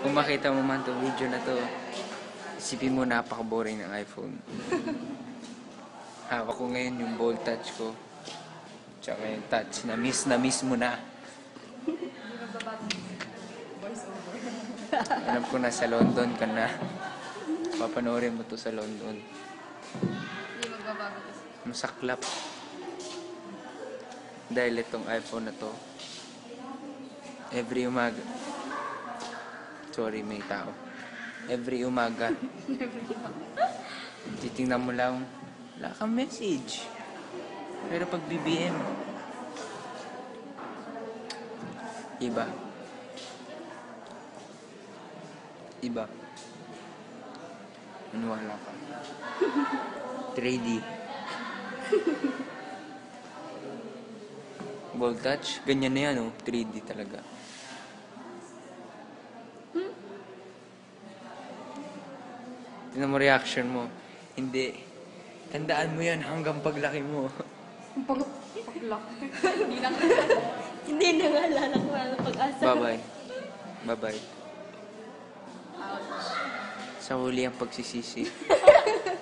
Kung makita mo man itong video na to, isipin mo napaka-boring ng iPhone. Hawak ko ngayon yung bold touch ko. Tsaka yung touch na miss na miss mo na. Alam ko na sa London ka na. Papanoorin mo to sa London. Hindi magbabago to. Masaklap. Dahil itong iPhone na to, every umaga, sorry may tao, every umaga, titingnan mo lang, wala kang message. Pero pag BBM, iba. Iba. Maniwala ka. 3D. Ball touch, ganyan na yan, oh. 3D talaga. Tingnan mo reaction mo. Hindi. Tandaan mo yan hanggang paglaki mo. Pag, paglak. Hindi lang. Hindi na nga alala ko pag-asa. Bye-bye. Bye-bye. Sa huli ang pagsisisi.